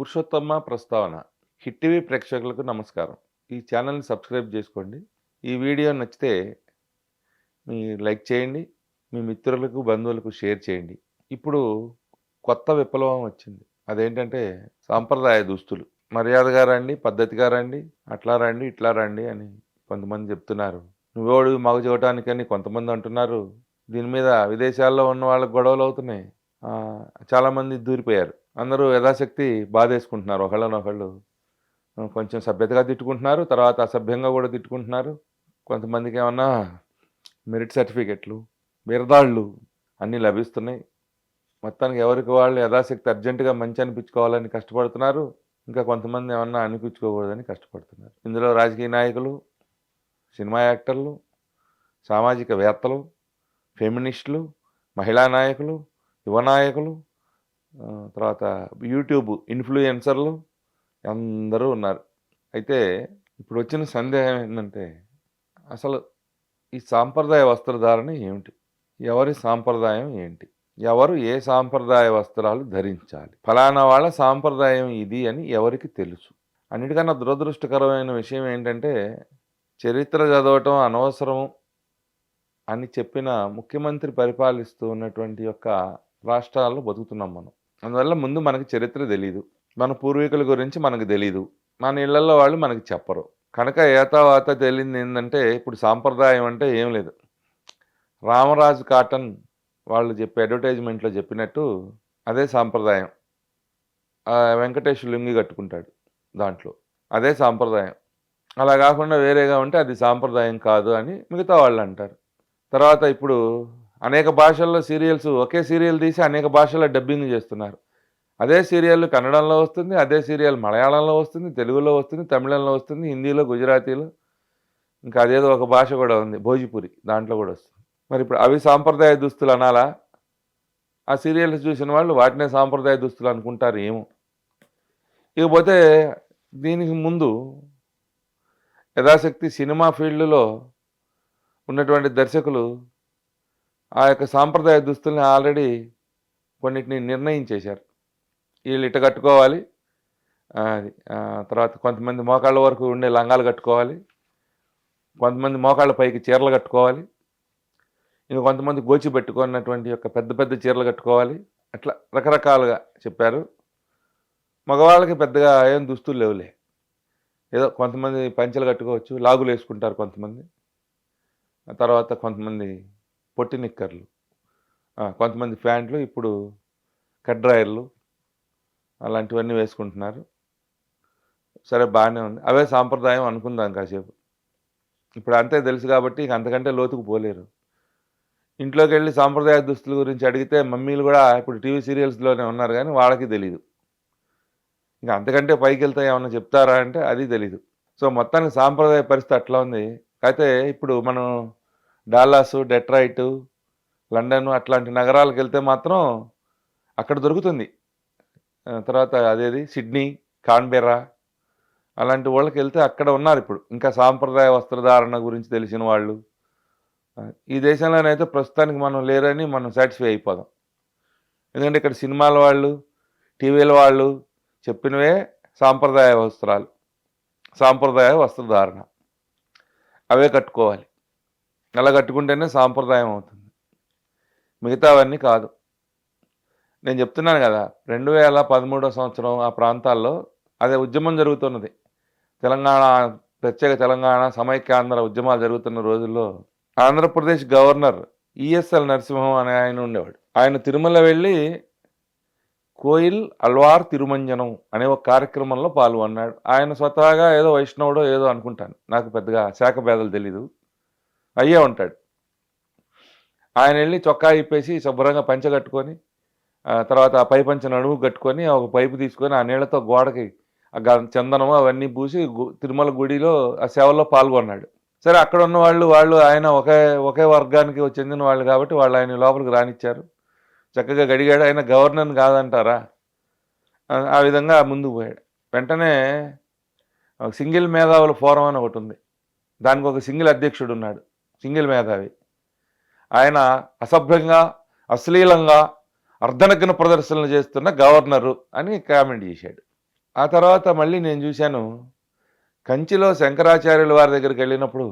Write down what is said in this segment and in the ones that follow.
పురుషోత్తమ ప్రస్తావన hit TV ప్రేక్షకులకు నమస్కారం. ఈ ఛానల్ని సబ్స్క్రైబ్ చేసుకోండి. ఈ వీడియో నచ్చితే మీ లైక్ చేయండి మీ మిత్రులకు బంధువులకు షేర్ చేయండి. ఇప్పుడు కొత్త విప్లవం వచ్చింది. అదేంటంటే సాంప్రదాయ దుస్తులు. మర్యాదగా రండి పద్ధతిగా రండి అట్లా రండి ఇట్లా రండి అని కొంతమంది చెప్తున్నారు. నువ్వోడు మగ చూడటానికని కొంతమంది అంటున్నారు. దీని మీద విదేశాల్లో ఉన్న వాళ్ళకి గొడవలు అవుతున్నాయి. చాలామంది దూరిపోయారు. అందరూ యథాశక్తి బాధేసుకుంటున్నారు. ఒకళ్ళనొకళ్ళు కొంచెం సభ్యతగా తిట్టుకుంటున్నారు తర్వాత అసభ్యంగా కూడా తిట్టుకుంటున్నారు. కొంతమందికి ఏమన్నా మెరిట్ సర్టిఫికెట్లు బిరదాళ్ళు అన్నీ లభిస్తున్నాయి. మొత్తానికి ఎవరికి వాళ్ళు యథాశక్తి అర్జెంటుగా మంచి అనిపించుకోవాలని కష్టపడుతున్నారు. ఇంకా కొంతమంది ఏమన్నా అనిపించుకోకూడదని కష్టపడుతున్నారు. ఇందులో రాజకీయ నాయకులు సినిమా యాక్టర్లు సామాజికవేత్తలు ఫెమినిస్టులు మహిళా నాయకులు యువ నాయకులు తర్వాత యూట్యూబ్ ఇన్ఫ్లుయెన్సర్లు అందరూ ఉన్నారు. అయితే ఇప్పుడు వచ్చిన సందేహం ఏంటంటే అసలు ఈ సాంప్రదాయ వస్త్రధారణ ఏమిటి? ఎవరి సాంప్రదాయం ఏంటి? ఎవరు ఏ సాంప్రదాయ వస్త్రాలు ధరించాలి? ఫలానా వాళ్ళ సాంప్రదాయం ఇది అని ఎవరికి తెలుసు? అన్నిటికన్నా దురదృష్టకరమైన విషయం ఏంటంటే చరిత్ర చదవటం అనవసరం అని చెప్పిన ముఖ్యమంత్రి పరిపాలిస్తూ ఉన్నటువంటి యొక్క రాష్ట్రాల్లో బతుకుతున్నాం మనం. అందువల్ల ముందు మనకు చరిత్ర తెలీదు. మన పూర్వీకుల గురించి మనకు తెలీదు. మన ఇళ్ళలో వాళ్ళు మనకి చెప్పరు. కనుక ఏతావాత తేలింది ఏంటంటే ఇప్పుడు సాంప్రదాయం అంటే ఏం లేదు. రామరాజు కాటన్ వాళ్ళు చెప్పే అడ్వర్టైజ్మెంట్లో చెప్పినట్టు అదే సాంప్రదాయం. వెంకటేష్ లుంగి కట్టుకుంటాడు దాంట్లో. అదే సాంప్రదాయం. అలా కాకుండా వేరేగా ఉంటే అది సాంప్రదాయం కాదు అని మిగతా వాళ్ళు అంటారు. తర్వాత ఇప్పుడు అనేక భాషల్లో సీరియల్స్ ఒకే సీరియల్ తీసి అనేక భాషల్లో డబ్బింగ్ చేస్తున్నారు. అదే సీరియల్ కన్నడంలో వస్తుంది అదే సీరియల్ మలయాళంలో వస్తుంది తెలుగులో వస్తుంది తమిళంలో వస్తుంది హిందీలో గుజరాతీలో. ఇంకా అదేదో ఒక భాష కూడా ఉంది భోజ్పురి దాంట్లో కూడా వస్తుంది. మరి ఇప్పుడు అవి సాంప్రదాయ దుస్తులు అనాలా? ఆ సీరియల్స్ చూసిన వాళ్ళు వాటినే సాంప్రదాయ దుస్తులు అనుకుంటారు ఏమో. ఇకపోతే దీనికి ముందు యథాశక్తి సినిమా ఫీల్డ్లో ఉన్నటువంటి దర్శకులు ఆ యొక్క సాంప్రదాయ దుస్తుల్ని ఆల్రెడీ కొన్నిటిని నిర్ణయించేశారు వీళ్ళు ఇట కట్టుకోవాలి. అది. తర్వాత కొంతమంది మోకాళ్ళ వరకు ఉండే లంగాలు కట్టుకోవాలి. కొంతమంది మోకాళ్ళ పైకి చీరలు కట్టుకోవాలి. ఇంకా కొంతమంది గోచి పెట్టుకున్నటువంటి యొక్క పెద్ద పెద్ద చీరలు కట్టుకోవాలి. అట్లా రకరకాలుగా చెప్పారు. మగవాళ్ళకి పెద్దగా ఏం దుస్తులు లేవులే. ఏదో కొంతమంది పంచలు కట్టుకోవచ్చు లాగులు వేసుకుంటారు కొంతమంది. తర్వాత కొంతమంది పొట్టి నిక్కర్లు. కొంతమంది ప్యాంట్లు ఇప్పుడు కట్ డ్రాయర్లు అలాంటివన్నీ వేసుకుంటున్నారు. సరే బాగానే ఉంది. అవే సాంప్రదాయం అనుకుందాం కాసేపు. ఇప్పుడు అంతే తెలుసు కాబట్టి ఇంక అంతకంటే లోతుకు పోలేరు. ఇంట్లోకి వెళ్ళి సాంప్రదాయ దుస్తుల గురించి అడిగితే మమ్మీలు కూడా ఇప్పుడు టీవీ సీరియల్స్లోనే ఉన్నారు కానీ వాళ్ళకి తెలియదు ఇంకా అంతకంటే పైకి వెళ్తే ఏమన్నా చెప్తారా అంటే అది తెలీదు. సో మొత్తానికి సాంప్రదాయ పరిస్థితి అట్లా ఉంది. అయితే ఇప్పుడు మనం డాలాసు డెట్రాయిట్ లండన్ అట్లాంటి నగరాలకు వెళ్తే మాత్రం అక్కడ దొరుకుతుంది. తర్వాత అదేది? సిడ్నీ కాన్బెరా అలాంటి వాళ్ళకి వెళ్తే అక్కడ ఉన్నారు ఇప్పుడు. ఇంకా సాంప్రదాయ వస్త్రధారణ గురించి తెలిసిన వాళ్ళు. ఈ దేశంలోనైతే ప్రస్తుతానికి మనం లేరని మనం సాటిస్ఫై అయిపోదాం. ఎందుకంటే ఇక్కడ సినిమాల వాళ్ళు టీవీల వాళ్ళు చెప్పినవే సాంప్రదాయ వస్త్రాలు సాంప్రదాయ వస్త్రధారణ. అవే కట్టుకోవాలి. అలా కట్టుకుంటేనే సాంప్రదాయం అవుతుంది. మిగతావన్నీ కాదు. నేను చెప్తున్నాను కదా రెండు వేల పదమూడో సంవత్సరం ఆ ప్రాంతాల్లో అదే ఉద్యమం జరుగుతున్నది. తెలంగాణ ప్రత్యేక తెలంగాణ సమైక్యాంధ్ర ఉద్యమాలు జరుగుతున్న రోజుల్లో ఆంధ్రప్రదేశ్ గవర్నర్ ఈఎస్ఎల్ నరసింహం అనే ఆయన ఉండేవాడు. ఆయన తిరుమల వెళ్ళి కోయిల్ అల్వార్ తిరుమంజనం అనే ఒక కార్యక్రమంలో పాల్గొన్నాడు. ఆయన స్వతహాగా ఏదో వైష్ణవుడో ఏదో అనుకుంటాను. నాకు పెద్దగా శాఖ భేదాలు తెలీదు. అయ్యే ఉంటాడు. ఆయన వెళ్ళి చొక్కా ఇప్పేసి శుభ్రంగా పంచ కట్టుకొని ఆ తర్వాత ఆ పై పంచ నడుము కట్టుకొని ఒక పైపు తీసుకొని ఆ నీళ్ళతో గోడకి ఆ గ- చందనము అవన్నీ పూసి గు- తిరుమల గుడిలో ఆ సేవల్లో పాల్గొన్నాడు. సరే అక్కడ ఉన్న వాళ్ళు వాళ్ళు ఆయన ఒకే ఒకే వర్గానికి చెందిన వాళ్ళు కాబట్టి వాళ్ళు ఆయన లోపలికి రానిచ్చారు. చక్కగా గడిగాడు. ఆయన గవర్నర్ కాదంటారా? ఆ- విధంగా ముందుకు పోయాడు. వెంటనే సింగిల్ మేధావుల ఫోరం అని ఒకటి ఉంది. దానికి ఒక సింగిల్ అధ్యక్షుడు ఉన్నాడు. సింగిల్ మేధావి. ఆయన అసభ్యంగా అశ్లీలంగా అర్ధనగ్న ప్రదర్శనలు చేస్తున్న గవర్నరు అని కామెంట్ చేశాడు. ఆ తర్వాత మళ్ళీ నేను చూశాను కంచిలో శంకరాచార్యుల వారి దగ్గరికి వెళ్ళినప్పుడు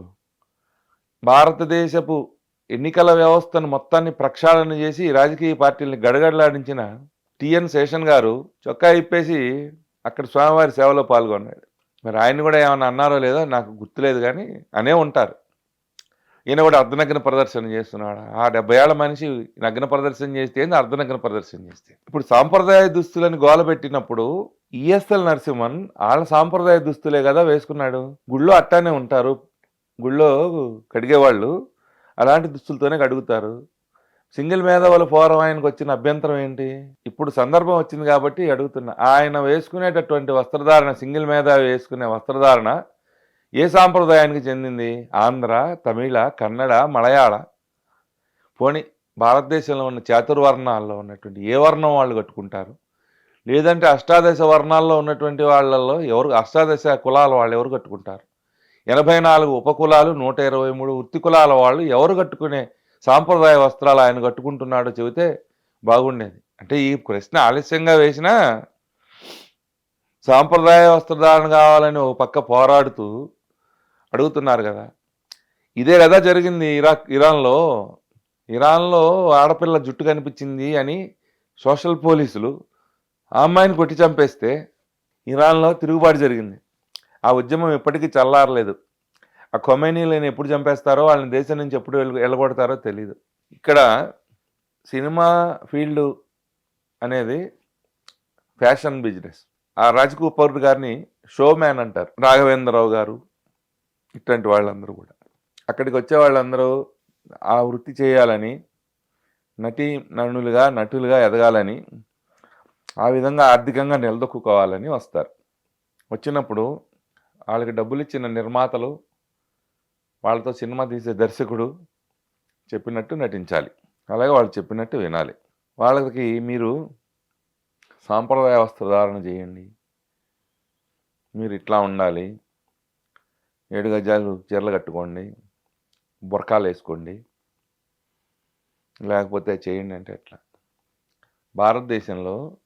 భారతదేశపు ఎన్నికల వ్యవస్థను మొత్తాన్ని ప్రక్షాళన చేసి రాజకీయ పార్టీలను గడగడలాడించిన టిఎన్ శేషన్ గారు చొక్కా ఇప్పేసి అక్కడ స్వామివారి సేవలో పాల్గొన్నాడు. మరి ఆయన కూడా ఏమైనా అన్నారో లేదో నాకు గుర్తులేదు కానీ అనే ఉంటారు. ఈయన కూడా అర్ధనగ్న ప్రదర్శన చేస్తున్నాడు? ఆ డెబ్బై ఏళ్ళ మనిషి నగ్న ప్రదర్శన చేస్తే ఏంది? అర్ధనగ్న ప్రదర్శన చేస్తే. ఇప్పుడు సాంప్రదాయ దుస్తులను గోల పెట్టినప్పుడు ఈఎస్ఎల్ నరసింహన్ వాళ్ళ సాంప్రదాయ దుస్తులే కదా వేసుకున్నాడు. గుళ్ళో అట్టానే ఉంటారు. గుళ్ళో కడిగేవాళ్ళు అలాంటి దుస్తులతోనే కడుగుతారు. సింగిల్ మేధావుల ఫోరం ఆయనకు వచ్చిన అభ్యంతరం ఏంటి? ఇప్పుడు సందర్భం వచ్చింది కాబట్టి అడుగుతున్నా. ఆయన వేసుకునేటటువంటి వస్త్రధారణ సింగిల్ మేధావి వేసుకునే వస్త్రధారణ ఏ సాంప్రదాయానికి చెందింది? ఆంధ్ర తమిళ కన్నడ మలయాళ. పోని భారతదేశంలో ఉన్న చాతుర్వర్ణాల్లో ఉన్నటువంటి ఏ వర్ణం వాళ్ళు కట్టుకుంటారు? లేదంటే అష్టాదశ వర్ణాల్లో ఉన్నటువంటి వాళ్ళల్లో ఎవరు అష్టాదశ కులాల వాళ్ళు ఎవరు కట్టుకుంటారు? ఎనభై నాలుగు ఉపకులాలు నూట ఇరవై మూడు వృత్తి కులాల వాళ్ళు ఎవరు కట్టుకునే సాంప్రదాయ వస్త్రాలు ఆయన కట్టుకుంటున్నాడో చెబితే బాగుండేది. అంటే ఈ ప్రశ్న ఆలస్యంగా వేసినా సాంప్రదాయ వస్త్రధారణ కావాలని ఒక పక్క పోరాడుతూ అడుగుతున్నారు కదా. ఇదే కదా జరిగింది ఇరాక్ ఇరాన్లో. ఇరాన్లో ఆడపిల్ల జుట్టు కనిపించింది అని సోషల్ పోలీసులు ఆ అమ్మాయిని కొట్టి చంపేస్తే ఇరాన్లో తిరుగుబాటు జరిగింది. ఆ ఉద్యమం ఎప్పటికీ చల్లారలేదు. ఆ కొమెనీలను ఎప్పుడు చంపేస్తారో వాళ్ళని దేశం నుంచి ఎప్పుడు వెళ్ళగొడతారో తెలియదు ఇక్కడ సినిమా ఫీల్డ్ అనేది ఫ్యాషన్ బిజినెస్. ఆ రాజ్ కపూర్ గారిని షో మ్యాన్ అంటారు. రాఘవేంద్రరావు గారు ఇట్లాంటి వాళ్ళందరూ కూడా. అక్కడికి వచ్చే వాళ్ళందరూ ఆ వృత్తి చేయాలని నటి నటులుగా నటులుగా ఎదగాలని ఆ విధంగా ఆర్థికంగా నిలదొక్కుకోవాలని వస్తారు. వచ్చినప్పుడు వాళ్ళకి డబ్బులు ఇచ్చిన నిర్మాతలు వాళ్ళతో సినిమా తీసే దర్శకుడు చెప్పినట్టు నటించాలి. అలాగే వాళ్ళు చెప్పినట్టు వినాలి. వాళ్ళకి మీరు సాంప్రదాయ వస్త్రధారణ చేయండి. మీరు ఇట్లా ఉండాలి. ఏడు గజాలు చీరలు కట్టుకోండి బురకాలు వేసుకోండి లేకపోతే చేయండి అంటే ఎట్లా? భారతదేశంలో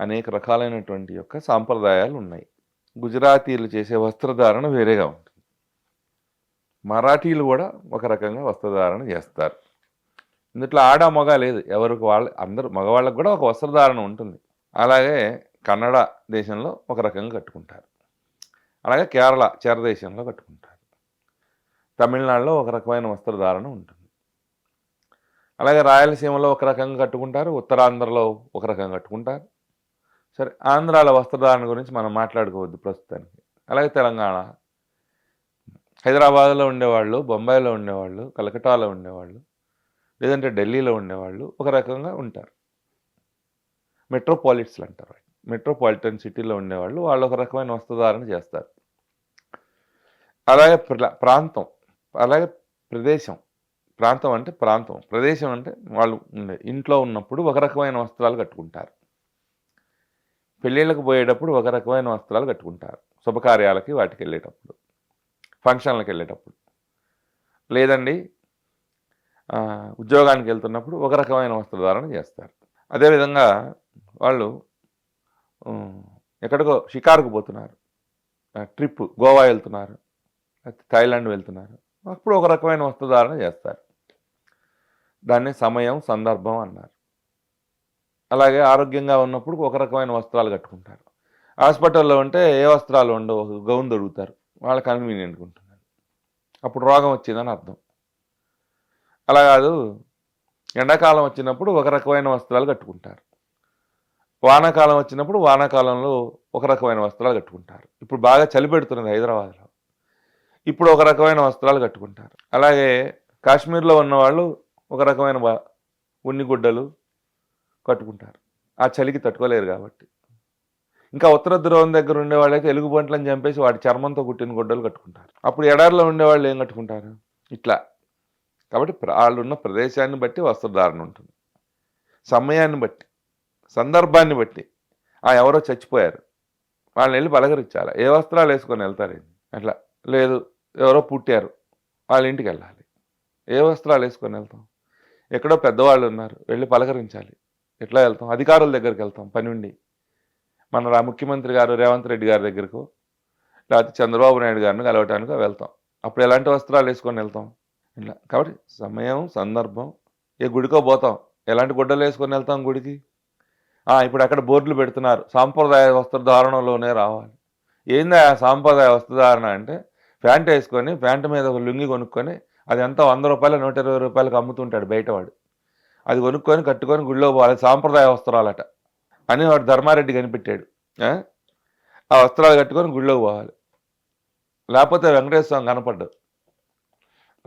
అనేక రకాలైనటువంటి యొక్క సాంప్రదాయాలు ఉన్నాయి. గుజరాతీలు చేసే వస్త్రధారణ వేరేగా ఉంటుంది. మరాఠీలు కూడా ఒక రకంగా వస్త్రధారణ చేస్తారు. ఇందులో ఆడ మగ లేదు. ఎవరికి వాళ్ళ అందరూ మగవాళ్ళకు కూడా ఒక వస్త్రధారణ ఉంటుంది. అలాగే కన్నడ దేశంలో ఒక రకంగా కట్టుకుంటారు. అలాగే కేరళ చేరదేశంలో కట్టుకుంటారు. తమిళనాడులో ఒక రకమైన వస్త్రధారణ ఉంటుంది. అలాగే రాయలసీమలో ఒక రకంగా కట్టుకుంటారు ఉత్తరాంధ్రలో ఒక రకంగా కట్టుకుంటారు. సరే ఆంధ్రాల వస్త్రధారణ గురించి మనం మాట్లాడుకోవద్దు ప్రస్తుతానికి. అలాగే తెలంగాణ. హైదరాబాద్లో ఉండేవాళ్ళు బొంబాయిలో ఉండేవాళ్ళు కలకటాలో ఉండేవాళ్ళు లేదంటే ఢిల్లీలో ఉండేవాళ్ళు ఒక రకంగా ఉంటారు. మెట్రోపాలిట్స్లు అంటారు. మెట్రోపాలిటన్ సిటీలో ఉండేవాళ్ళు వాళ్ళు ఒక రకమైన వస్త్రధారణ చేస్తారు. అలాగే ప్ర- ప్రాంతం అలాగే ప్రదేశం. ప్రాంతం అంటే ప్రాంతం. ప్రదేశం అంటే వాళ్ళు ఇంట్లో ఉన్నప్పుడు ఒక రకమైన వస్త్రాలు కట్టుకుంటారు. పెళ్ళిళ్ళకి పోయేటప్పుడు ఒక రకమైన వస్త్రాలు కట్టుకుంటారు. శుభకార్యాలకి వాటికి వెళ్ళేటప్పుడు ఫంక్షన్లకు వెళ్ళేటప్పుడు లేదండి ఉద్యోగానికి వెళ్తున్నప్పుడు ఒక రకమైన వస్త్రధారణ చేస్తారు. అదేవిధంగా వాళ్ళు ఎక్కడికో షికారుకు పోతున్నారు. ట్రిప్ గోవా వెళ్తున్నారు. లేకపోతే థాయిలాండ్ వెళ్తున్నారు. అప్పుడు ఒక రకమైన వస్త్రధారణ చేస్తారు. దాన్ని సమయం సందర్భం అన్నారు. అలాగే ఆరోగ్యంగా ఉన్నప్పుడు ఒక రకమైన వస్త్రాలు కట్టుకుంటారు. హాస్పిటల్లో ఉంటే ఏ వస్త్రాలు ఉండవు ఒక గౌన్ దొరుకుతారు. వాళ్ళ కన్వీనియంట్ ఉంటున్నారు. అప్పుడు రోగం వచ్చిందని అర్థం. అలా కాదు ఎండాకాలం వచ్చినప్పుడు ఒక రకమైన వస్త్రాలు కట్టుకుంటారు. వానాకాలం వచ్చినప్పుడు వానాకాలంలో ఒక రకమైన వస్త్రాలు కట్టుకుంటారు. ఇప్పుడు బాగా చలి పెడుతున్నది హైదరాబాద్లో. ఇప్పుడు ఒక రకమైన వస్త్రాలు కట్టుకుంటారు. అలాగే కాశ్మీర్లో ఉన్నవాళ్ళు ఒక రకమైన ఉన్ని గుడ్డలు కట్టుకుంటారు. ఆ చలికి తట్టుకోలేరు కాబట్టి. ఇంకా ఉత్తర ధ్రువం దగ్గర ఉండేవాళ్ళైతే ఎలుగు బంట్లను చంపేసి వాటి చర్మంతో కుట్టిన గుడ్డలు కట్టుకుంటారు. అప్పుడు ఎడారిలో ఉండేవాళ్ళు ఏం కట్టుకుంటారు? ఇట్లా. కాబట్టి వాళ్ళున్న ప్రదేశాన్ని బట్టి వస్త్రధారణ ఉంటుంది. సమయాన్ని బట్టి సందర్భాన్ని బట్టి. ఆ ఎవరో చచ్చిపోయారు. వాళ్ళని వెళ్ళి పలకరించాలి? ఏ వస్త్రాలు వేసుకొని వెళ్తారండి అట్లా. లేదు ఎవరో పుట్టారు. వాళ్ళ ఇంటికి వెళ్ళాలి. ఏ వస్త్రాలు వేసుకొని వెళ్తాం? ఎక్కడో పెద్దవాళ్ళు ఉన్నారు వెళ్ళి పలకరించాలి. ఎట్లా వెళ్తాం? అధికారుల దగ్గరికి వెళ్తాం పని ఉండి. మన రా ముఖ్యమంత్రి గారు రేవంత్ రెడ్డి గారి దగ్గరకు లేకపోతే చంద్రబాబు నాయుడు గారిని కలవటానికి వెళ్తాం. అప్పుడు ఎలాంటి వస్త్రాలు వేసుకొని వెళ్తాం? ఇట్లా కాబట్టి సమయం సందర్భం ఏ గుడికో పోతాం. ఎలాంటి గుడ్డలు వేసుకొని వెళ్తాం గుడికి? ఇప్పుడు అక్కడ బోర్డులు పెడుతున్నారు. సాంప్రదాయ వస్త్రధారణలోనే రావాలి. ఏంది ఆ సాంప్రదాయ వస్త్రధారణ అంటే ప్యాంట్ వేసుకొని ప్యాంటు మీద ఒక లుంగి కొనుక్కొని అది ఎంత వంద రూపాయలు నూట ఇరవై రూపాయలకు అమ్ముతుంటాడు బయటవాడు. అది కొనుక్కొని కట్టుకొని గుళ్ళో పోవాలి సాంప్రదాయ వస్త్రాలట. అని వాడు ధర్మారెడ్డి కనిపెట్టాడు. ఆ? వస్త్రాలు కట్టుకొని గుళ్ళోకి పోవాలి. లేకపోతే వెంకటేశ్వర స్వామి కనపడ్డాడు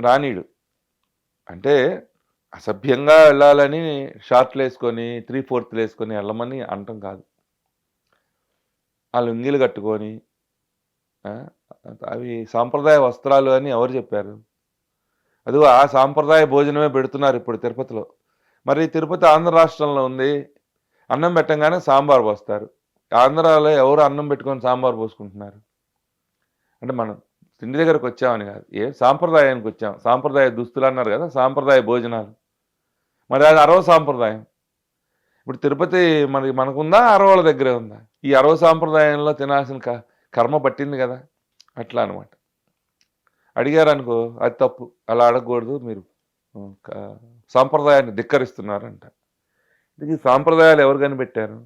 రానీడు. అంటే అసభ్యంగా వెళ్ళాలని షార్ట్లు వేసుకొని త్రీ ఫోర్త్లు వేసుకొని వెళ్ళమని అంటం కాదు. ఆ లుంగీలు కట్టుకొని అవి సాంప్రదాయ వస్త్రాలు అని ఎవరు చెప్పారు? అదిగో ఆ సాంప్రదాయ భోజనమే పెడుతున్నారు ఇప్పుడు తిరుపతిలో. మరి తిరుపతి ఆంధ్ర రాష్ట్రంలో ఉంది. అన్నం పెట్టంగానే సాంబార్ పోస్తారు. ఆంధ్రాలో ఎవరు అన్నం పెట్టుకొని సాంబార్ పోసుకుంటున్నారు? అంటే మనం తిండి దగ్గరకు వచ్చామని కాదు. ఏ సాంప్రదాయానికి వచ్చాం? సాంప్రదాయ దుస్తులు అన్నారు కదా సాంప్రదాయ భోజనాలు. మరి అది అరవ సాంప్రదాయం. ఇప్పుడు తిరుపతి మనకి మనకుందా? అరవల దగ్గరే ఉందా? ఈ అరవ సాంప్రదాయంలో తినాల్సిన క- కర్మ పట్టింది కదా. అట్లా అనమాట. అడిగారు అనుకో అది తప్పు అలా అడగకూడదు మీరు సాంప్రదాయాన్ని ధిక్కరిస్తున్నారంట. ఇది సాంప్రదాయాలు ఎవరు కనిపెట్టారు?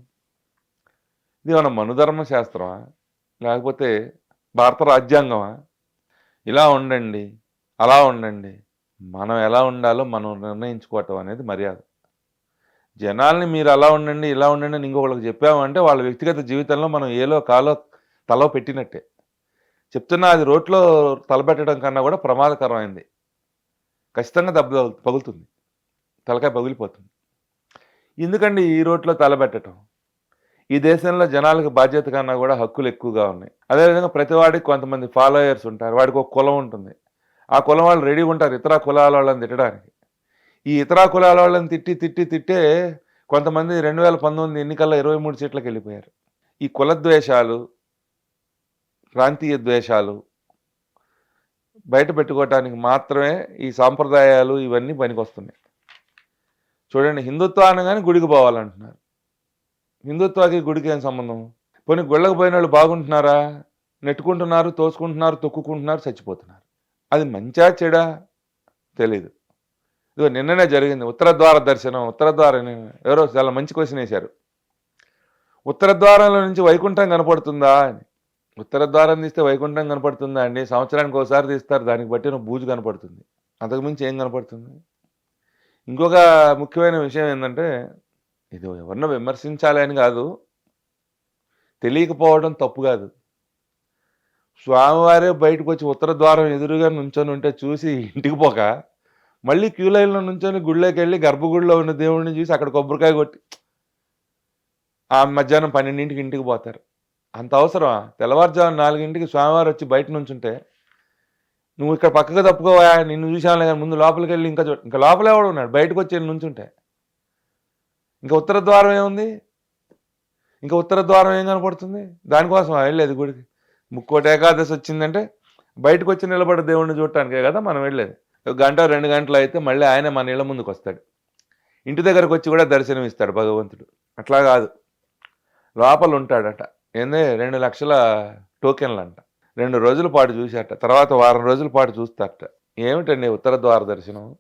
ఇది మన మనుధర్మ శాస్త్రమా? లేకపోతే భారత రాజ్యాంగమా? ఇలా ఉండండి అలా ఉండండి మనం ఎలా ఉండాలో మనం నిర్ణయించుకోవటం అనేది మర్యాద. జనాల్ని మీరు అలా ఉండండి ఇలా ఉండండి అని ఇంకొకళ్ళకి చెప్పామంటే వాళ్ళ వ్యక్తిగత జీవితంలో మనం ఏలో కాలో తలో పెట్టినట్టే. చెప్తున్నా అది రోడ్లో తలపెట్టడం కన్నా కూడా ప్రమాదకరమైంది. ఖచ్చితంగా దెబ్బ పగులుతుంది తలకాయ పగిలిపోతుంది. ఎందుకండి ఈ రోడ్లో తలపెట్టడం? ఈ దేశంలో జనాలకు బాధ్యత కన్నా కూడా హక్కులు ఎక్కువగా ఉన్నాయి. అదేవిధంగా ప్రతి వాడికి కొంతమంది ఫాలోయర్స్ ఉంటారు. వాడికి ఒక కులం ఉంటుంది. ఆ కులం వాళ్ళు రెడీ ఉంటారు ఇతర కులాల వాళ్ళని తిట్టడానికి. ఈ ఇతర కులాల వాళ్ళని తిట్టి తిట్టి తిట్టే కొంతమంది రెండు వేల పంతొమ్మిది ఎన్నికల్లో ఇరవై మూడు సీట్లకు వెళ్ళిపోయారు. ఈ కుల ద్వేషాలు ప్రాంతీయ ద్వేషాలు బయట పెట్టుకోవటానికి మాత్రమే ఈ సాంప్రదాయాలు ఇవన్నీ పనికొస్తున్నాయి. చూడండి హిందుత్వ అనగానే గుడికి పోవాలంటున్నారు. హిందుత్వాకి గుడికి ఏం సంబంధం? పోనీ గుళ్ళకు పోయిన వాళ్ళు బాగుంటున్నారా? నెట్టుకుంటున్నారు తోసుకుంటున్నారు తొక్కుకుంటున్నారు చచ్చిపోతున్నారు. అది మంచా చెడా? తెలీదు. ఇదిగో నిన్ననే జరిగింది. ఉత్తర ద్వార దర్శనం. ఉత్తర ద్వారం ఎవరో చాలా మంచి క్వశ్చన్ వేశారు. ఉత్తర ద్వారంలో నుంచి వైకుంఠం కనపడుతుందా అని. ఉత్తర ద్వారం తీస్తే వైకుంఠం కనపడుతుందా అండి? సంవత్సరానికి ఒకసారి తీస్తారు. దానికి బట్టి నువ్వు బూజు కనపడుతుంది. అంతకుమించి ఏం కనపడుతుంది? ఇంకొక ముఖ్యమైన విషయం ఏంటంటే ఇది ఎవరినో విమర్శించాలి అని కాదు. తెలియకపోవడం తప్పు కాదు. స్వామివారే బయటకు వచ్చి ఉత్తర ద్వారం ఎదురుగా నుంచొని ఉంటే చూసి ఇంటికి పోక మళ్ళీ క్యూ లైన్లో నుంచొని గుళ్ళోకి వెళ్ళి గర్భగుడిలో ఉన్న దేవుడిని చూసి అక్కడ కొబ్బరికాయ కొట్టి ఆ మధ్యాహ్నం పన్నెండింటికి ఇంటికి పోతారు. అంత అవసరమా? తెల్లవారుజాము నాలుగింటికి స్వామివారు వచ్చి బయట నుంచుంటే నువ్వు ఇక్కడ పక్కకు తప్పుకోవా నిన్ను చూసాను కానీ ముందు లోపలికి వెళ్ళి ఇంకా ఇంకా లోపల కూడా ఉన్నాడు? బయటకు వచ్చి నుంచుంటే. ఇంకా ఉత్తర ద్వారం ఏముంది? ఇంకా ఉత్తర ద్వారం ఏం కనపడుతుంది? దానికోసం వెళ్ళలేదు గుడికి? ముక్కోటి ఏకాదశి వచ్చిందంటే బయటకు వచ్చి నిలబడ్డ దేవుడిని చూడటానికే కదా మనం వెళ్ళేది. ఒక గంట రెండు గంటలు అయితే మళ్ళీ ఆయన మన ఇళ్ళ ముందుకు వస్తాడు. ఇంటి దగ్గరకు వచ్చి కూడా దర్శనం ఇస్తాడు భగవంతుడు. అట్లా కాదు. లోపల ఉంటాడట. ఏంది? రెండు లక్షల టోకెన్లు అంట రెండు రోజుల పాటు చూశారట. తర్వాత వారం రోజుల పాటు చూస్తారట. ఏమిటండి ఉత్తర ద్వార దర్శనం?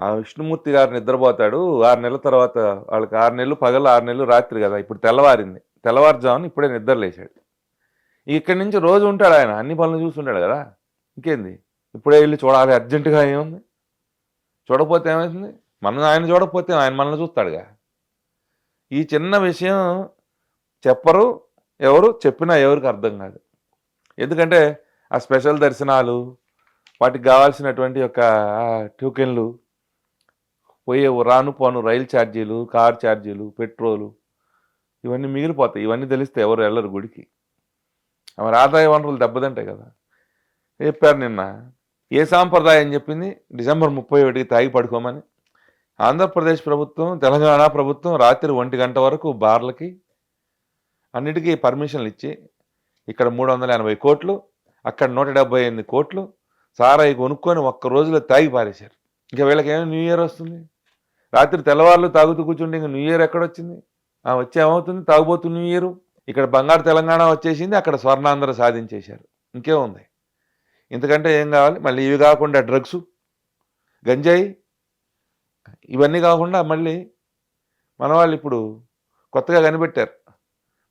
ఆ విష్ణుమూర్తి గారు నిద్రపోతాడు. ఆరు నెలల తర్వాత వాళ్ళకి ఆరు నెలలు పగలు ఆరు నెలలు రాత్రి కదా. ఇప్పుడు తెల్లవారింది. తెల్లవారుజామున ఇప్పుడే నిద్రలేశాడు ఇక్కడి నుంచి రోజు ఉంటాడు ఆయన. అన్ని పనులు చూస్తుంటాడు కదా. ఇంకేంది? ఇప్పుడే వెళ్ళి చూడాలి. అర్జెంటుగా ఏముంది? చూడకపోతే ఏమవుతుంది మనం ఆయన చూడకపోతే ఆయన మనల్ని చూస్తాడుగా. ఈ చిన్న విషయం చెప్పరు. ఎవరు చెప్పినా ఎవరికి అర్థం కాదు. ఎందుకంటే ఆ స్పెషల్ దర్శనాలు వాటికి కావాల్సినటువంటి యొక్క ట్యూకెన్లు పోయే రాను పోను రైలు ఛార్జీలు కార్ ఛార్జీలు పెట్రోలు ఇవన్నీ మిగిలిపోతాయి. ఇవన్నీ తెలిస్తే ఎవరు వెళ్ళరు గుడికి. మరి ఆదాయ వనరులు దెబ్బతింటాయి కదా. చెప్పారు నిన్న ఏ సాంప్రదాయం చెప్పింది? డిసెంబర్ ముప్పై ఒకటికి తాగి పడుకోమని. ఆంధ్రప్రదేశ్ ప్రభుత్వం తెలంగాణ ప్రభుత్వం రాత్రి ఒంటి గంట వరకు బార్లకి అన్నిటికీ పర్మిషన్లు ఇచ్చి ఇక్కడ మూడు వందల ఎనభై కోట్లు అక్కడ నూట డెబ్బై ఎనిమిది కోట్లు సారాయి కొనుక్కొని ఒక్క రోజులో తాగి పారేశారు. ఇంకా వీళ్ళకి ఏమైనా న్యూ ఇయర్ వస్తుంది? రాత్రి తెల్లవారులు తాగుతూ కూర్చుంటే ఇంకా న్యూ ఇయర్ ఎక్కడొచ్చింది? ఆ వచ్చి ఏమవుతుంది? తాగుబోతు న్యూ ఇయర్. ఇక్కడ బంగారు తెలంగాణ వచ్చేసింది అక్కడ స్వర్ణాంధ్ర సాధించేశారు. ఇంకేముంది ఇంతకంటే ఏం కావాలి? మళ్ళీ ఇవి కాకుండా డ్రగ్స్ గంజాయి ఇవన్నీ కాకుండా మళ్ళీ మన వాళ్ళు ఇప్పుడు కొత్తగా కనిపెట్టారు.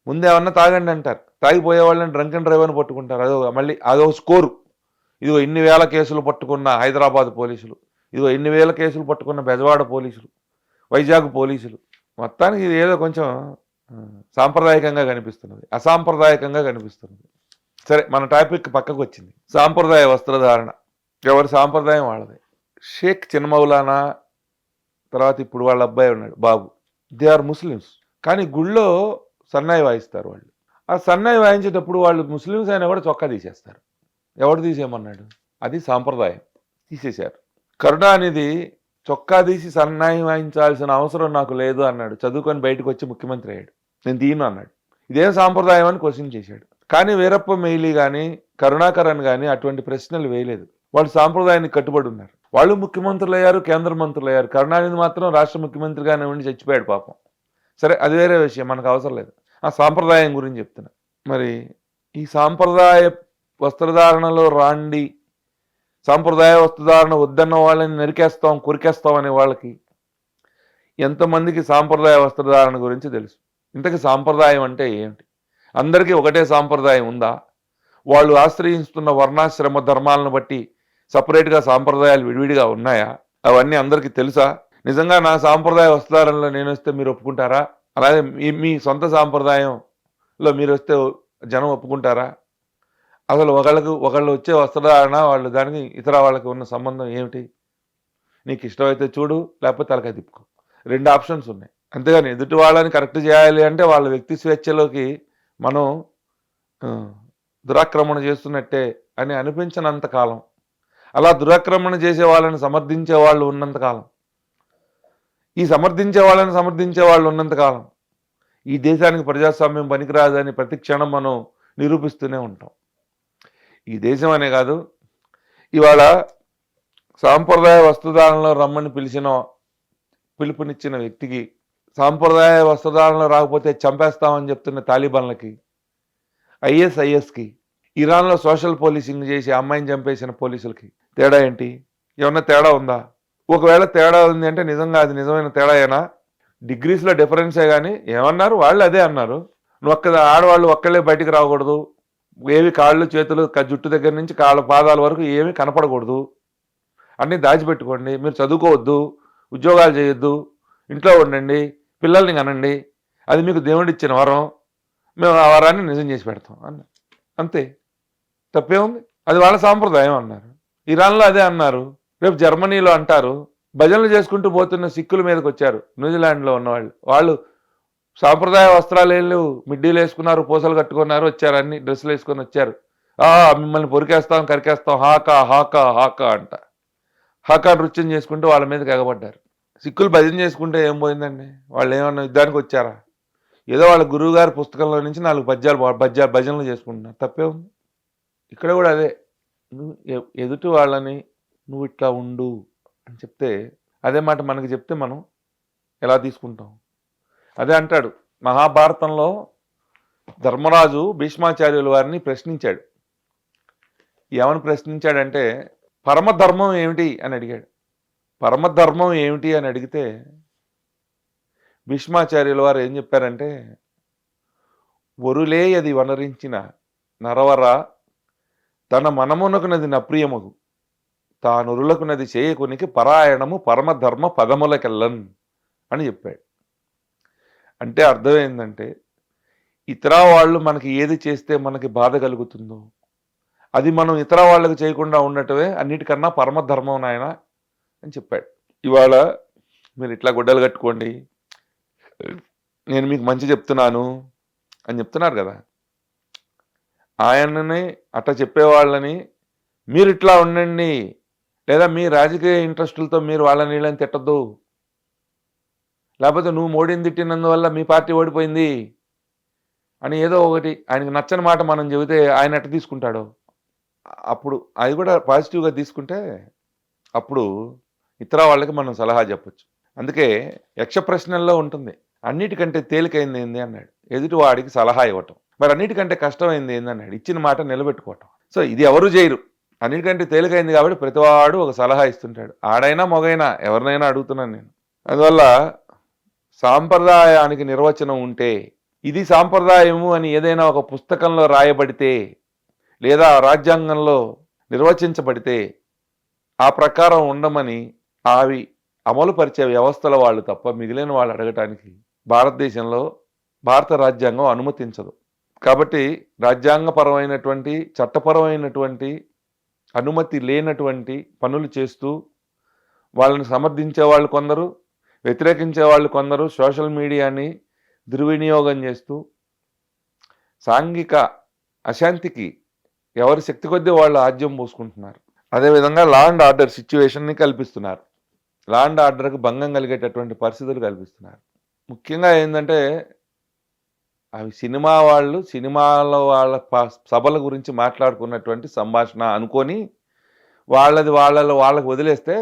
ముందేమన్నా తాగండి అంటారు. తాగిపోయే వాళ్ళని డ్రంక్ అండ్ డ్రైవ్ అని పట్టుకుంటారు. అదో మళ్ళీ అదో స్కోరు. ఇదిగో ఇన్ని వేల కేసులు పట్టుకున్న హైదరాబాద్ పోలీసులు. ఇదిగో ఇన్ని వేల కేసులు పట్టుకున్న బెజవాడ పోలీసులు. వైజాగ్ పోలీసులు. మొత్తానికి ఇది ఏదో కొంచెం సాంప్రదాయకంగా కనిపిస్తున్నది. అసాంప్రదాయకంగా కనిపిస్తున్నది. సరే మన టాపిక్ పక్కకు వచ్చింది సాంప్రదాయ వస్త్రధారణ. ఎవరి సాంప్రదాయం వాళ్ళది. షేక్ చిన్నమౌలానా తర్వాత ఇప్పుడు వాళ్ళ అబ్బాయి ఉన్నాడు బాబు. They are Muslims. కానీ గుళ్ళో సన్నాయి వాయిస్తారు వాళ్ళు. ఆ సన్నాయి వాయించేటప్పుడు వాళ్ళు ముస్లిమ్స్ అయినా కూడా చొక్కా తీసేస్తారు. ఎవడు తీసేయమన్నాడు? అది సాంప్రదాయం. తీసేశారు. అనేది చొక్కా తీసి సన్నాయి వాయించాల్సిన అవసరం నాకు లేదు అన్నాడు. చదువుకొని బయటకు వచ్చి ముఖ్యమంత్రి అయ్యాడు. నేను తీయను అన్నాడు. ఇదేం సాంప్రదాయం అని క్వశ్చన్ చేశాడు. కానీ వీరప్ప మెయిలీ కానీ కరుణాకరన్ కానీ అటువంటి ప్రశ్నలు వేయలేదు. వాళ్ళు సాంప్రదాయానికి కట్టుబడి ఉన్నారు. వాళ్ళు ముఖ్యమంత్రులు అయ్యారు కేంద్ర మంత్రులు అయ్యారు కరుణానిధి మాత్రం రాష్ట్ర ముఖ్యమంత్రిగానే ఉండి చచ్చిపోయాడు పాపం. సరే అది వేరే విషయం మనకు అవసరం లేదు. ఆ సాంప్రదాయం గురించి చెప్తున్నా. మరి ఈ సాంప్రదాయ వస్త్రధారణలో రాండి సాంప్రదాయ వస్త్రధారణ వద్దన్న వాళ్ళని నరికేస్తాం కొరికేస్తాం అనే వాళ్ళకి ఎంతమందికి సాంప్రదాయ వస్త్రధారణ గురించి తెలుసు? ఇంతకి సాంప్రదాయం అంటే ఏమిటి అందరికీ ఒకటే సాంప్రదాయం ఉందా? వాళ్ళు ఆశ్రయిస్తున్న వర్ణాశ్రమ ధర్మాలను బట్టి సపరేట్గా సాంప్రదాయాలు విడివిడిగా ఉన్నాయా? అవన్నీ అందరికీ తెలుసా? నిజంగా నా సాంప్రదాయ వస్త్రాలలో నేను వస్తే మీరు ఒప్పుకుంటారా? అలాగే మీ మీ సొంత సాంప్రదాయంలో మీరు వస్తే జనం ఒప్పుకుంటారా? అసలు ఒకళ్ళకు ఒకళ్ళు వచ్చే వస్త్రధారణ వాళ్ళు దానికి ఇతర వాళ్ళకి ఉన్న సంబంధం ఏమిటి? నీకు ఇష్టమైతే చూడు లేకపోతే తలకాయ తిప్పుకో. రెండు ఆప్షన్స్ ఉన్నాయి. అంతేగాని ఎదుటి వాళ్ళని కరెక్ట్ చేయాలి అంటే వాళ్ళ వ్యక్తి స్వేచ్ఛలోకి మనం దురాక్రమణ చేస్తున్నట్టే అని అనిపించినంత కాలం. అలా దురాక్రమణ చేసే వాళ్ళని సమర్థించే వాళ్ళు ఉన్నంత కాలం. ఈ సమర్థించే వాళ్ళని సమర్థించే వాళ్ళు ఉన్నంత కాలం ఈ దేశానికి ప్రజాస్వామ్యం పనికిరాదని ప్రతి క్షణం మనం నిరూపిస్తూనే ఉంటాం. ఈ దేశం అనే కాదు ఇవాళ సాంప్రదాయ వస్త్రధారణలో రమ్మని పిలిచిన పిలుపునిచ్చిన వ్యక్తికి సాంప్రదాయ వస్త్రధారణలో రాకపోతే చంపేస్తామని చెప్తున్న తాలిబాన్లకి ఐఎస్ఐఎస్కి ఇరాన్లో సోషల్ పోలీసింగ్ చేసి అమ్మాయిని చంపేసిన పోలీసులకి తేడా ఏంటి? ఏమన్నా తేడా ఉందా? ఒకవేళ తేడా ఉంది అంటే నిజంగా అది నిజమైన తేడాయేనా? డిగ్రీస్లో డిఫరెన్సే కానీ ఏమన్నారు? వాళ్ళు అదే అన్నారు. నువ్వు ఒక్క ఆడవాళ్ళు ఒక్కళ్ళే బయటికి రాకూడదు. ఏవి కాళ్ళు చేతులు జుట్టు దగ్గర నుంచి కాళ్ళ పాదాల వరకు ఏమీ కనపడకూడదు. అన్నీ దాచిపెట్టుకోండి. మీరు చదువుకోవద్దు. ఉద్యోగాలు చేయొద్దు. ఇంట్లో ఉండండి. పిల్లల్ని కనండి. అది మీకు దేవుడిచ్చిన వరం. మేము ఆ వరాన్ని నిజం చేసి పెడతాం అన్న అంతే. తప్పే ఉంది అది వాళ్ళ సాంప్రదాయం అన్నారు. ఇరాన్లో అదే అన్నారు. రేపు జర్మనీలో అంటారు భజనలు చేసుకుంటూ పోతున్న సిక్కుల మీదకి వచ్చారు న్యూజిలాండ్లో ఉన్నవాళ్ళు. వాళ్ళు సాంప్రదాయ వస్త్రాలు ఏళ్ళు మిడ్డీలు వేసుకున్నారు పూసలు కట్టుకున్నారు వచ్చారు అన్ని డ్రెస్సులు వేసుకొని వచ్చారు. ఆ మిమ్మల్ని పొరికేస్తాం కరికేస్తాం హాకా హాకా హాకా అంట. హాకా నృత్యం చేసుకుంటూ వాళ్ళ మీదకి ఎగబడ్డారు. సిక్కులు భజన చేసుకుంటే ఏం పోయిందండి? వాళ్ళు ఏమన్నా యుద్ధానికి వచ్చారా? ఏదో వాళ్ళ గురువు గారి పుస్తకంలో నుంచి నాలుగు పద్యాలు పద్యాలు భజనలు చేసుకుంటున్నారు. తప్పే ఉంది. ఇక్కడ కూడా అదే. ఎదుటి వాళ్ళని నువ్వు ఇట్లా ఉండు అని చెప్తే అదే మాట మనకి చెప్తే మనం ఎలా తీసుకుంటాం? అదే అంటాడు మహాభారతంలో ధర్మరాజు భీష్మాచార్యుల వారిని ప్రశ్నించాడు. ఏమని ప్రశ్నించాడంటే పరమధర్మం ఏమిటి అని అడిగాడు. పరమధర్మం ఏమిటి అని అడిగితే భీష్మాచార్యుల వారు ఏం చెప్పారంటే ఒరులే అది వనరించిన నరవర తన మనమునకునది నప్రియమగు తానురులకున్నది చేయకునికి పరాయణము పరమధర్మ పదములకెల్లన్ అని చెప్పాడు. అంటే అర్థమైందంటే ఇతర వాళ్ళు మనకి ఏది చేస్తే మనకి బాధ కలుగుతుందో అది మనం ఇతర వాళ్ళకి చేయకుండా ఉండటమే అన్నిటికన్నా పరమధర్మం నాయన అని చెప్పాడు. ఇవాళ మీరు ఇట్లా గుడ్డలు కట్టుకోండి నేను మీకు మంచి చెప్తున్నాను అని చెప్తున్నారు కదా. ఆయనని అట్లా చెప్పేవాళ్ళని మీరు ఇట్లా ఉండండి లేదా మీ రాజకీయ ఇంట్రెస్టులతో మీరు వాళ్ళని వీళ్ళని తిట్టద్దు. లేకపోతే నువ్వు మోడీని తిట్టినందువల్ల మీ పార్టీ ఓడిపోయింది అని ఏదో ఒకటి ఆయనకి నచ్చని మాట మనం చెబితే ఆయన ఎట్ట తీసుకుంటాడు? అప్పుడు అది కూడా పాజిటివ్గా తీసుకుంటే అప్పుడు ఇతర వాళ్ళకి మనం సలహా చెప్పొచ్చు. అందుకే యక్ష ప్రశ్నల్లో ఉంటుంది. అన్నిటికంటే తేలికైంది ఏంది అన్నాడు. ఎదుటి వాడికి సలహా ఇవ్వటం. మరి అన్నిటికంటే కష్టమైంది ఏంది అన్నాడు. ఇచ్చిన మాట నిలబెట్టుకోవటం. సో ఇది ఎవరు చేయరు. అన్నిటికంటే తేలికైంది కాబట్టి ప్రతివాడు ఒక సలహా ఇస్తుంటాడు. ఆడైనా మొగైనా ఎవరినైనా అడుగుతున్నాను నేను. అందువల్ల సాంప్రదాయానికి నిర్వచనం ఉంటే ఇది సాంప్రదాయము అని ఏదైనా ఒక పుస్తకంలో రాయబడితే లేదా రాజ్యాంగంలో నిర్వచించబడితే ఆ ప్రకారం ఉండమని అవి అమలు పరిచే వ్యవస్థల వాళ్ళు తప్ప మిగిలిన వాళ్ళు అడగటానికి భారతదేశంలో భారత రాజ్యాంగం అనుమతించదు. కాబట్టి రాజ్యాంగపరమైనటువంటి చట్టపరమైనటువంటి అనుమతి లేనటువంటి పనులు చేస్తూ వాళ్ళని సమర్థించే వాళ్ళు కొందరు వ్యతిరేకించే వాళ్ళు కొందరు సోషల్ మీడియాని దుర్వినియోగం చేస్తూ సాంఘిక అశాంతికి ఎవరి శక్తి కొద్దీ వాళ్ళు ఆద్యం పోసుకుంటున్నారు. అదేవిధంగా లా అండ్ ఆర్డర్ సిచ్యువేషన్ని కల్పిస్తున్నారు. లా అండ్ ఆర్డర్కి భంగం కలిగేటటువంటి పరిస్థితులు కల్పిస్తున్నారు. ముఖ్యంగా ఏంటంటే అవి సినిమా వాళ్ళు సినిమాలో వాళ్ళ సభల గురించి మాట్లాడుకున్నటువంటి సంభాషణ అనుకొని వాళ్ళది వాళ్ళలో వాళ్ళకి వదిలేస్తే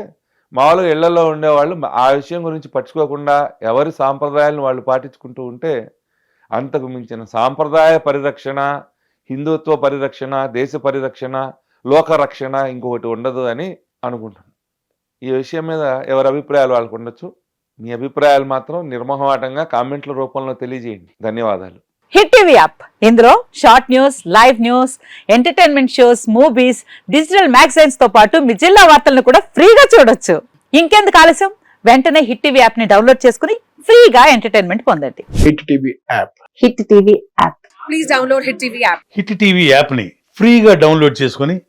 మామూలుగా ఇళ్ళలో ఉండేవాళ్ళు ఆ విషయం గురించి పట్టించుకోకుండా ఎవరి సాంప్రదాయాలను వాళ్ళు పాటించుకుంటూ ఉంటే అంతకు మించిన సాంప్రదాయ పరిరక్షణ హిందుత్వ పరిరక్షణ దేశ పరిరక్షణ లోకరక్షణ ఇంకొకటి ఉండదు అని అనుకుంటున్నాను. ఈ విషయం మీద ఎవరి అభిప్రాయాలు వాళ్ళకు ఉండొచ్చు మీ అభిప్రాయాలు మాత్రం నిర్మోహమాటంగా కామెంట్ల రూపంలో తెలియజేయండి. ధన్యవాదాలు. Hit TV app. ఇందులో short news live news entertainment shows movies digital మ్యాగజైన్స్తో పాటు మీ జిల్లా వార్తలను కూడా ఫ్రీగా చూడొచ్చు. ఇంకెందుకు ఆలస్యం? వెంటనే హిట్ టీవీ యాప్ని డౌన్లోడ్ చేసుకుని ఫ్రీగా ఎంటర్టైన్మెంట్ పొందండి. Hit TV app. Hit TV app. Please download Hit TV app. Hit TV యాప్ని ఫ్రీగా డౌన్లోడ్ చేసుకొని